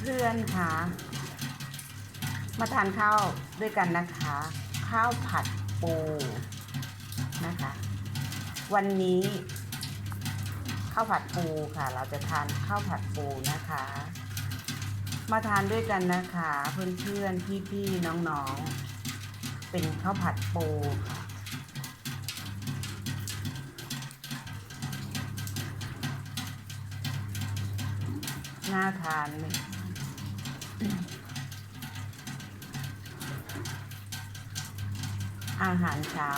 เพื่อนๆค่ะมาทานข้าวด้วยกันนะคะ ข้าวผัดปูนะคะ วันนี้ ข้าวผัดปูค่ะ เราจะทานข้าวผัดปูนะคะ มาทานด้วยกันนะคะ เพื่อนๆพี่ๆน้องๆ เป็นข้าวผัดปูค่ะ น่าทานเลยอาหารเช้า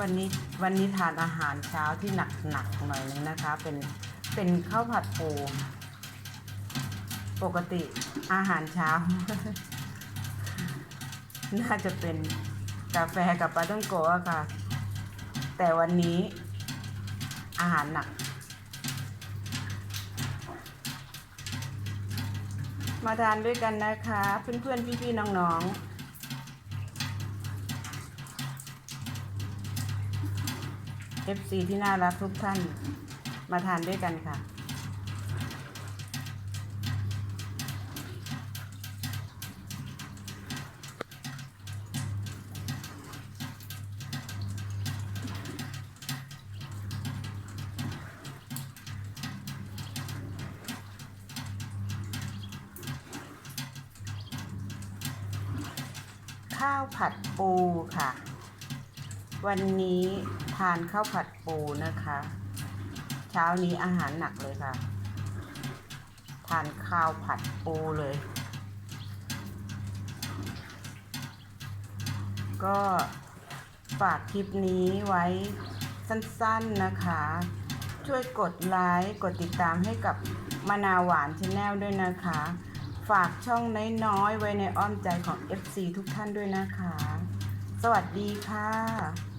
วันนี้วันนี้ทานอาหารเช้าที่หนักหนักหน่อยนึงนะคะ เป็นเป็นข้าวผัดปูปกติอาหารเช้า น่าจะเป็นกาแฟกับปลาต้องโกะค่ะ แต่วันนี้ อาหารหนัก มาทานด้วยกันนะคะ เพื่อนๆ พี่ๆ น้องๆ FC ที่น่ารักทุกท่านมาทานด้วยกันค่ะ ข้าวผัดปูค่ะ วันนี้ทานข้าวผัดปูนะคะ เช้านี้อาหารหนักเลยค่ะ ทานข้าวผัดปูเลย ก็ฝากคลิปนี้ไว้สั้นๆนะคะ ช่วยกดไลค์ กดติดตามให้กับมะนาวหวานชาแนลด้วยนะคะ ฝากช่องน้อยๆ ไว้ในอ้อมใจของ FC ทุกท่านด้วยนะคะ สวัสดีค่ะ